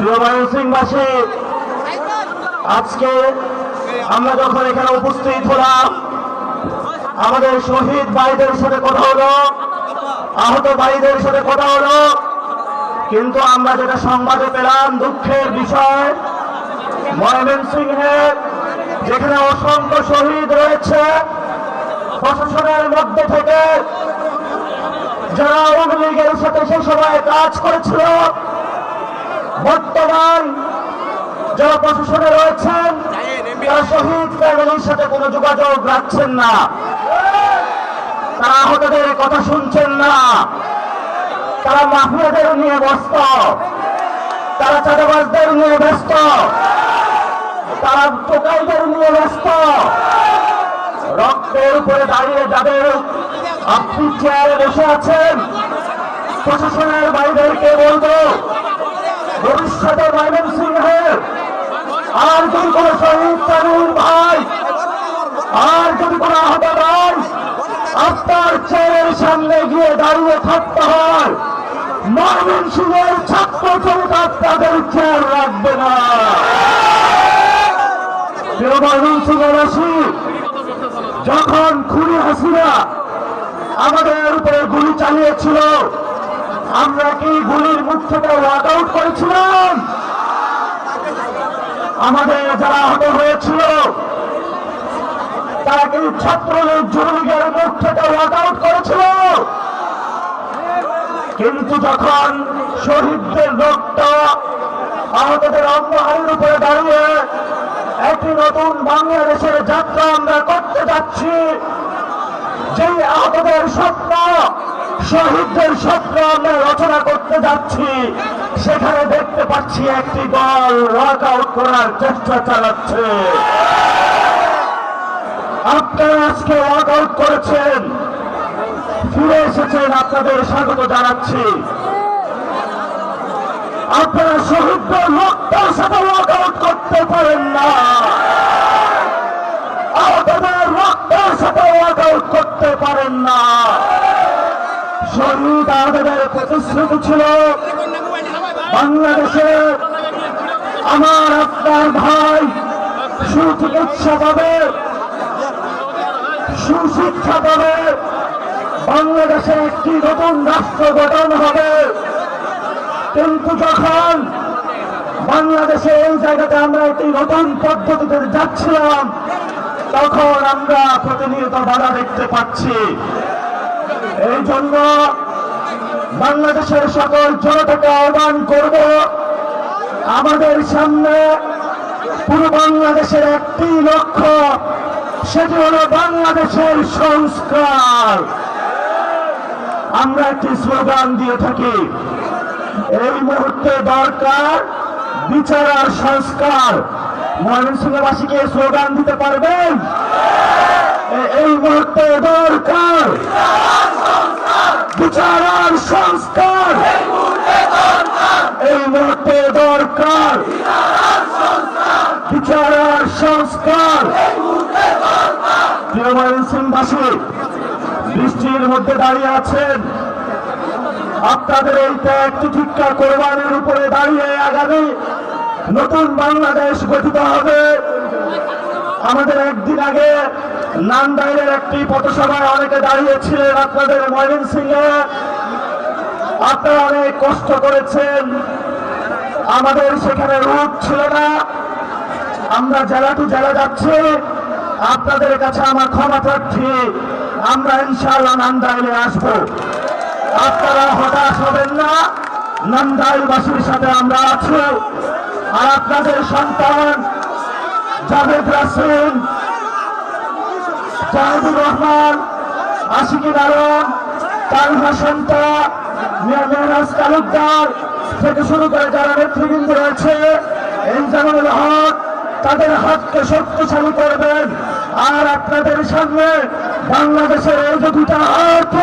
প্রিয় ময়মনসিংহবাসী আজকে আমরা যখন এখানে উপস্থিত হলাম, আমাদের শহীদ ভাইদের সাথে কথা হলো, আহত ভাইদের সাথে কথা হলো, কিন্তু আমরা যেটা সংবাদে পেলাম, দুঃখের বিষয়, ময়মনসিংহে যেখানে অসংখ্য শহীদ রয়েছে, প্রশাসনের মধ্যে থেকে যারা আওয়ামী লীগের সাথে সে সময় কাজ করেছিল বর্তমান যারা প্রশাসনে রয়েছেন তারা শহীদ ফ্যামিলির সাথে কোনো যোগাযোগ রাখছেন না। তারা আহতদের কথা শুনছেন না। তারা মাফিয়াদের নিয়ে ব্যস্ত। তারা চাঁদাবাজদের নিয়ে ব্যস্ত। তারা টোকাইদের নিয়ে ব্যস্ত। রক্তের উপরে দাঁড়িয়ে যাদের আপনি চেয়ারে বসে আছেন প্রশাসনের বাইরেকে বলব? ভবিষ্যতে ময়মন সিংহের আর যদি কোনো শহীদ তামিল ভাই, আর যদি কোনো আহত ভাই আপনার চেয়ারের সামনে গিয়ে দাঁড়িয়ে থাকতে হয় ময়মন সিংহের ছাত্র জনতা তাদের চেয়ার রাখবে না। ময়মন সিংহবাসী যখন খুনি হাসিনা আমাদের উপরে গুলি চালিয়েছিল আমরা কি গুলির মুখ থেকে ওয়াক আউট করেছিলাম? আমাদের যারা আহত হয়েছিল, তারা কি ছাত্রলীগ যুবলীগের মুখ থেকে ওয়াক আউট করেছিল? কিন্তু যখন শহীদদের রক্ত আহতদের অঙ্গহানির উপরে দাঁড়িয়ে একটি নতুন বাংলাদেশের যাত্রা আমরা করতে যাচ্ছি যে আহতদের স্বপ্ন, শহীদদের স্বপ্ন আমরা রচনা করতে যাচ্ছি সেখানে দেখতে পাচ্ছি একটি দল ওয়াক আউট করার চেষ্টা চালাচ্ছে। আপনারা আজকে ওয়াক আউট করেছেন। ফিরে এসেছেন, আপনাদের স্বাগত জানাচ্ছি। আপনারা শহীদদের রক্তের সাথে ওয়াক আউট করতে পারেন না। আহতদের রক্তের সাথে ওয়াক আউট করতে পারেন না। শহীদ আহতদের প্রতিশ্রুতি ছিল বাংলাদেশে আমার আপনার ভাই সুচিকিৎসা পাবে সুশিক্ষা পাবে বাংলাদেশে একটি নতুন রাষ্ট্র গঠন হবে। কিন্তু যখন বাংলাদেশে এই জায়গাতে আমরা একটি নতুন পদ্ধতিতে যাচ্ছিলাম, তখন আমরা প্রতিনিয়ত বাধা দেখতে পাচ্ছি। এই জন্য বাংলাদেশের সকল জনতাকে আহ্বান করব। আমাদের সামনে পুরো বাংলাদেশের একটি লক্ষ্য, সেটি হলো বাংলাদেশের সংস্কার। আমরা একটি স্লোগান দিয়ে থাকি, এই মুহূর্তে দরকার বিচার আর সংস্কার। ময়মনসিংহবাসীকে স্লোগান দিতে পারবেন? এই মুহূর্তে দরকার। বিচার সংস্কার। এই মুহূর্তে দরকার। বিচার আর সংস্কার ময়মনসিংহবাসী বৃষ্টির মধ্যে দাঁড়িয়ে আছেন। আপনাদের এই ত্যাগ তিতিক্ষা কোরবানির উপরে দাঁড়িয়ে আগামী নতুন বাংলাদেশ গঠিত হবে। আমাদের একদিন আগে নান্দাইলের একটি পথসভায় অনেকে দাঁড়িয়েছিলেন আপনাদের ময়মন সিংহে আপনারা অনেক কষ্ট করেছেন। আমাদের সেখানে রোগ ছিল না। আমরা জেলা টু জেলা যাচ্ছি। আপনাদের কাছে আমার ক্ষমা প্রার্থী। আমরা ইনশাআল্লাহ নান্দাইলে আসব। আপনারা হতাশ হবেন না। নান্দাইলবাসীর সাথে আমরা আছি। আর আপনাদের সন্তান জাভেদ রাসিন জাহিদুর রহমান, আশিকি নারায়ণ, তালহা সন্তা, মিয়া মেহরাজ তালুকদার থেকে শুরু করে যারা নেতৃবৃন্দ রয়েছে ইনজামুল হক তাদের হাতকে শক্তিশালী করবেন। আর আপনাদের সামনে বাংলাদেশের এই দুটা হাত